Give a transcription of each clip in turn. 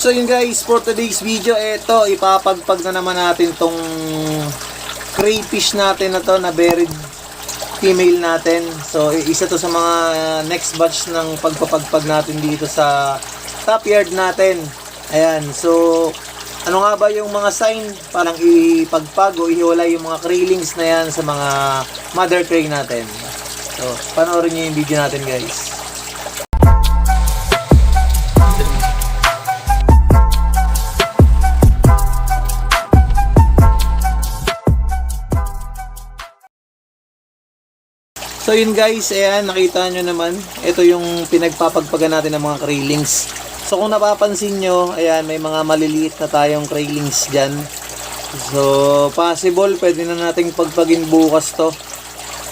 So yun guys, for today's video, eto, ipapagpag na naman natin tong crayfish natin na to na buried female natin. So isa to sa mga next batch ng pagpapagpag natin dito sa top yard natin. Ayan, so ano nga ba yung mga sign parang ipagpag o ihiwalay yung mga kraylings na yan sa mga mother cray natin. So, panoorin nyo yung video natin guys. So yun guys, ayan, nakita nyo naman, ito yung pinagpapagpagan natin ng mga kraylings. So kung napapansin nyo, ayan, may mga maliliit na tayong kraylings dyan. So, possible, pwede na nating pagpagin bukas to.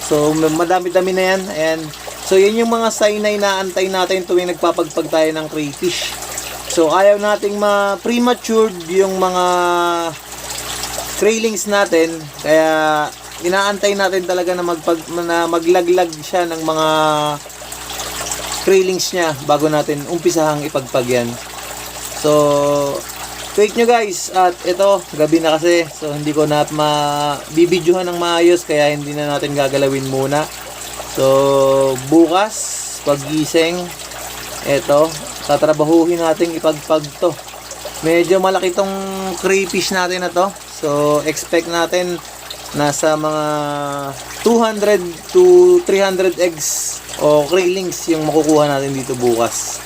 So, madami-dami na yan, ayan. So, yan yung mga sign na inaantay natin tuwing nagpapagpag tayo ng crayfish. So, ayaw nating ma-premature yung mga trailings natin kaya inaantay natin talaga na magpag na maglaglag siya ng mga trailings niya bago natin umpisahang ipagpag yan. So wait nyo guys at ito gabi na kasi so hindi ko na mabibidyohan ng maayos kaya hindi na natin gagalawin muna. So bukas pagising ito tatrabahuhin natin ipagpag to. Medyo malaki tong crayfish natin na to. So, expect natin nasa mga 200 to 300 eggs o craylings yung makukuha natin dito bukas.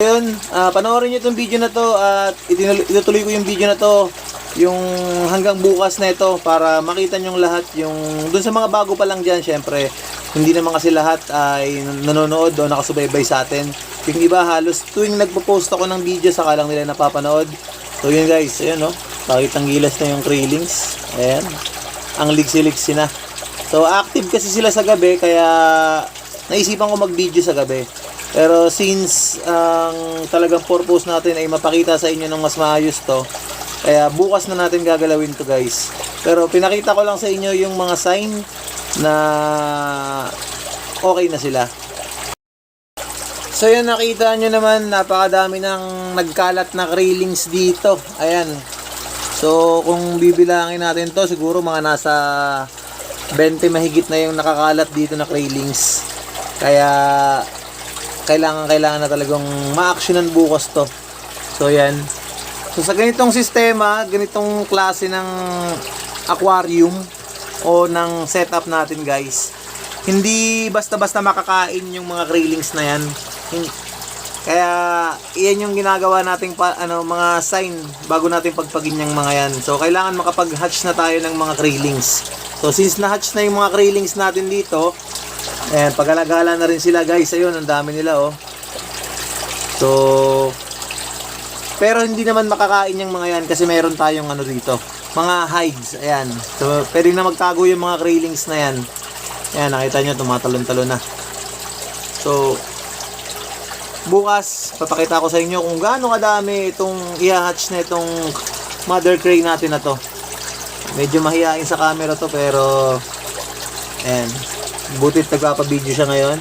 Ayun, ah, panoorin nyo itong video na to at itutuloy ko yung video na to yung hanggang bukas na ito para makita nyo lahat yung dun sa mga bago pa lang dyan syempre hindi naman kasi lahat ay nanonood o nakasubaybay sa atin. Yung iba halos tuwing nagpo-post ako ng video saka lang nila napapanood. So yun guys ayun no? Pakitang gilas na yung krillings ayan ang ligsi-ligsi na so active kasi sila sa gabi kaya naisipan ko mag-video sa gabi pero since ang talagang purpose natin ay mapakita sa inyo ng mas maayos to, kaya bukas na natin gagalawin to guys. Pero pinakita ko lang sa inyo yung mga sign na okay na sila. So yan nakita nyo naman napakadami ng nagkalat na railings dito. Ayan. So kung bibilangin natin to siguro mga nasa 20 mahigit na yung nakakalat dito na railings. Kaya kailangan kailangan na talagang ma-actionan bukas to. So yan. So sa ganitong sistema, ganitong klase ng aquarium o ng setup natin guys, hindi basta-basta makakain yung mga railings na yan. Kaya iyan yung ginagawa nating pa, ano, mga sign bago natin pagpagin yung mga yan. So kailangan makapag-hatch na tayo ng mga krillings. So since na-hatch na yung mga krillings natin dito, Ayan, pag-alagala na rin sila guys. Ayun, ang dami nila oh. So, pero hindi naman makakain yung mga yan kasi meron tayong ano dito. Mga hides. Ayan. So, pwede na magtago yung mga railings na yan. Ayan, nakita nyo, tumatalon-talon na. So, bukas, papakita ko sa inyo kung gaano kadami itong i-hatch na itong mother crane natin na to. Medyo mahihain sa camera to pero ayan, butit nagpapabideo siya ngayon.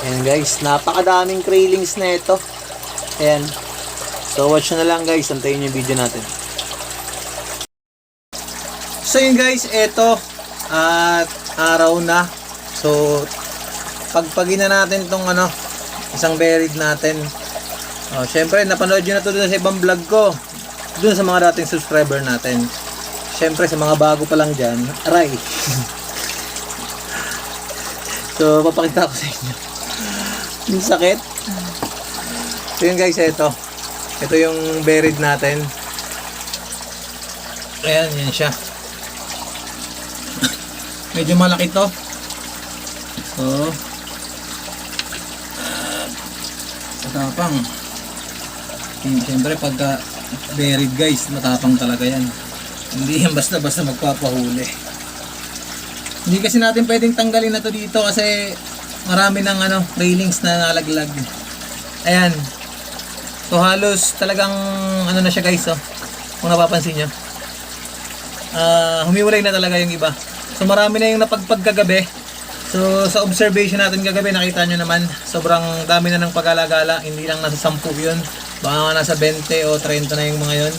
Ayan guys, napakadaming craylings na ito. Ayan. So watch na lang guys, antayin yung video natin. So yun guys, ito at araw na. So pagpagin na natin tong ano, isang buried natin. Oh, syempre napanood niyo na to dun sa ibang vlog ko. Dun sa mga dating subscriber natin. Syempre sa mga bago pa lang diyan, aray. so papakita ko sa inyo. Yung sakit. So yun guys, ito. Ito yung buried natin. Ayan, yan siya. Medyo malaki to. So, matapang. Siyempre, pagka buried guys, matapang talaga yan. Hindi yan basta-basta magpapahuli. Hindi kasi natin pwedeng tanggalin na to dito kasi marami ng ano, railings na nalaglag. Ayan. So halos talagang ano na siya guys, oh. Kung napapansin nyo. Ah, humiwalay na talaga yung iba. So marami na yung napagpagkagabi. So, sa observation natin kagabi, nakita nyo naman, sobrang dami na ng pag-alagala. Hindi lang nasa 10 yun. Baka nasa 20 o 30 na yung mga yun.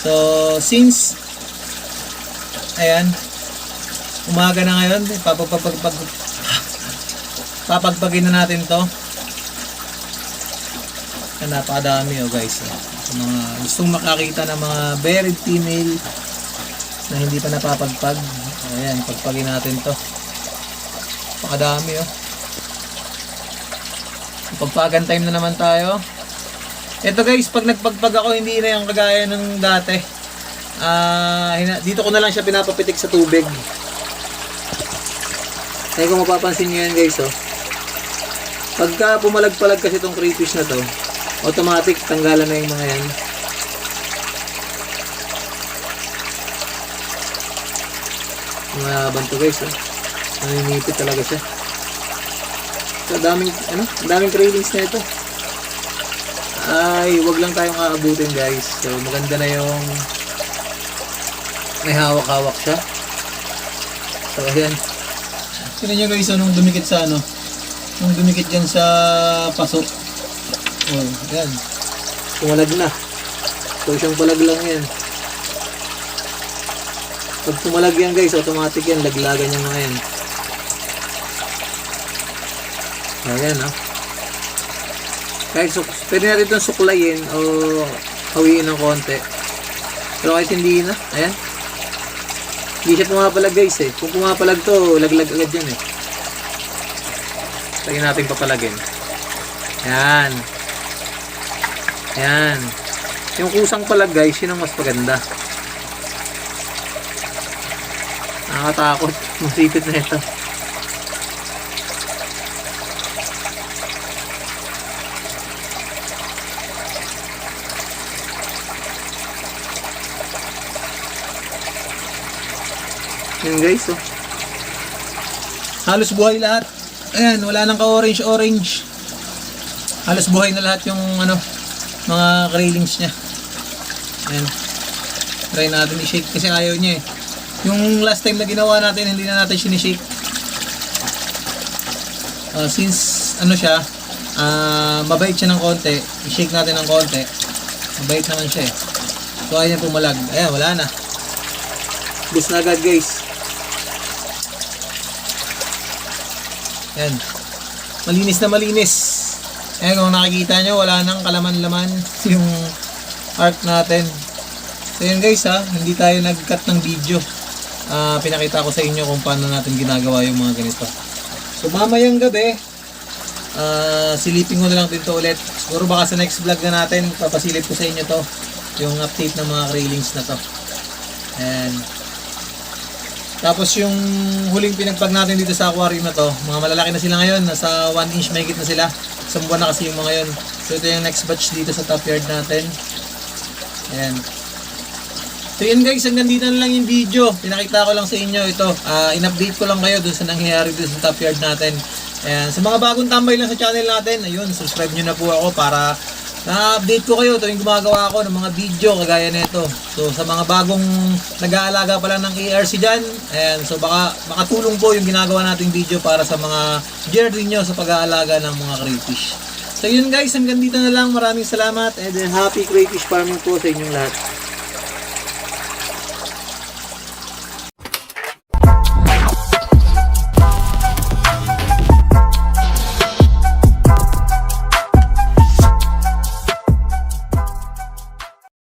So, since, ayan, umaga na ngayon, papagpag, papagpagin na natin to. Yan, napakadami oh guys. Sa mga gustong makakita ng mga buried female na hindi pa napapagpag. Ayan, pagpagin natin to. Napakadami oh. Pagpagan time na naman tayo. Ito guys, pag nagpagpag ako, hindi na yung kagaya ng dati. Hina- dito ko na lang siya pinapapitik sa tubig. Kaya kung mapapansin nyo yan guys, oh. Pagka pumalag-palag kasi itong crayfish na to, automatic tanggalan na yung mga yan. Mayaban to guys, oh. Naninipit talaga siya. So, daming, ano, daming cravings na ito. Ay, wag lang tayong aabutin guys. So, maganda na yung may hawak-hawak siya. So, ayan. Tignan nyo guys, anong dumikit sa ano? Nung dumikit dyan sa paso. Oh, ayan. Pumalag na. So, siyang palag lang yan. Pag pumalag yan guys, automatic yan. Laglagan yung mga yan. Ayan, ah. Kahit su pwede natin itong suklayin o hawiin ng konti. Pero kahit hindi na, ayan. Hindi siya pumapalag guys eh. Kung pumapalag to, laglag agad yan eh. Lagyan natin papalagin. Ayan. Ayan. Yung kusang palag guys, yun ang mas maganda. Nakakatakot. Masipit na ito. Yan guys, oh. Halos buhay lahat. Ayan, wala nang ka-orange orange. Halos buhay na lahat yung ano, mga railings niya. Ayan. Try natin i-shake kasi ayaw niya eh. Yung last time na ginawa natin, hindi na natin sinishake. Uh, since ano siya, ah mabait siya ng konti, i-shake natin ng konti. Mabait naman siya eh. So ayan pumalag. Ayan, wala na. Bus na agad guys. Yan. Malinis na malinis. Ayan, kung nakikita nyo, wala nang kalaman-laman yung arc natin. So yun guys ha, hindi tayo nag-cut ng video. Ah, pinakita ko sa inyo kung paano natin ginagawa yung mga ganito. So mamayang gabi, ah, silipin ko na lang dito ulit. Siguro baka sa next vlog na natin, papasilip ko sa inyo to. Yung update ng mga railings na to. And tapos yung huling pinagpag natin dito sa aquarium na to, mga malalaki na sila ngayon, nasa 1 inch mahigit na sila. Isang buwan na kasi yung mga yun. So ito yung next batch dito sa top yard natin. Ayan. So yun guys, hanggang dito na lang yung video. Pinakita ko lang sa inyo ito. Ah, in-update ko lang kayo dun sa nangyayari dito sa top yard natin. Ayan. Sa mga bagong tambay lang sa channel natin, ayun, subscribe nyo na po ako para na-update ko kayo tuwing gumagawa ako ng mga video kagaya nito. So sa mga bagong nag-aalaga pa lang ng ARC dyan, ayan, so baka makatulong po yung ginagawa nating video para sa mga journey nyo sa pag-aalaga ng mga crayfish. So yun guys, hanggang dito na lang. Maraming salamat and happy crayfish farming po sa inyong lahat.